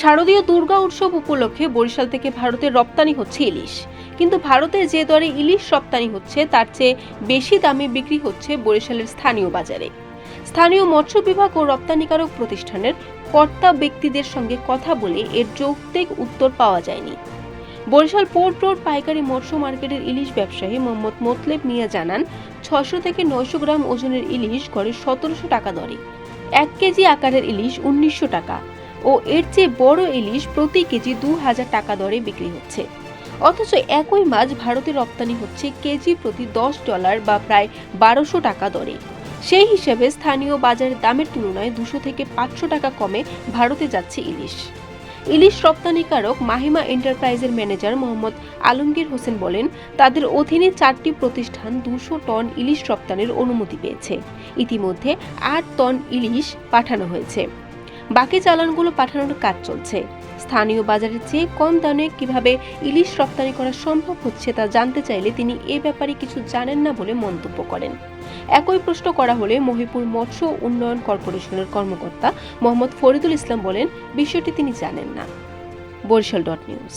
শারদীয় দুর্গা উৎসব উপলক্ষে বরিশাল থেকে ভারতে রপ্তানি হচ্ছে ইলিশ। কিন্তু ভারতে যে দরে ইলিশ রপ্তানি হচ্ছে, তার চেয়ে বেশি দামে বিক্রি হচ্ছে বরিশালের স্থানীয় বাজারে। স্থানীয় মৎস্য বিভাগ ও রপ্তানিকারক প্রতিষ্ঠানের কর্তা ব্যক্তিদের সঙ্গে কথা বলে এর যৌক্তিক উত্তর পাওয়া যায়নি। বরিশাল পোর্ট রোড পাইকারি মৎস্য মার্কেটের ইলিশ ব্যবসায়ী মোহাম্মদ মোতলেব মিয়া জানান ছশো থেকে নয়শো গ্রাম ওজনের ইলিশ গড়ে সতেরোশো টাকা দরে। এক কেজি আকারের ইলিশ উনিশশো টাকা। ও এর চেয়ে বড় ইলিশ প্রতি কেজি দু হাজার টাকা দরে বিক্রি হচ্ছে। অথচ একই মাছ ভারতে রপ্তানি হচ্ছে কেজি প্রতি দশ ডলার বা প্রায় বারোশো টাকা দরে। সেই হিসেবে স্থানীয় বাজারের দামের তুলনায় দুশো থেকে পাঁচশো টাকা কমে ভারতে যাচ্ছে ইলিশ। ইলিশ রপ্তানিকারক মাহিমা এন্টারপ্রাইজের ম্যানেজার মোহাম্মদ আলমগীর হোসেন বলেন, তাদের অধীনে চারটি প্রতিষ্ঠান দুশো টন ইলিশ রপ্তানির অনুমতি পেয়েছে। ইতিমধ্যে আট টন ইলিশ পাঠানো হয়েছে। বাকি চালানগুলো পাঠানোর কাজ চলছে। স্থানীয় বাজারের চেয়ে কম দামে কীভাবে ইলিশ রপ্তানি করা সম্ভব হচ্ছে তা জানতে চাইলে তিনি এ ব্যাপারে কিছু জানেন না বলে মন্তব্য করেন। একই প্রশ্ন করা হলে মহিপুর মৎস্য উন্নয়ন কর্পোরেশনের কর্মকর্তা মোহাম্মদ ফরিদুল ইসলাম বলেন, বিষয়টি তিনি জানেন না। Barishal dot news.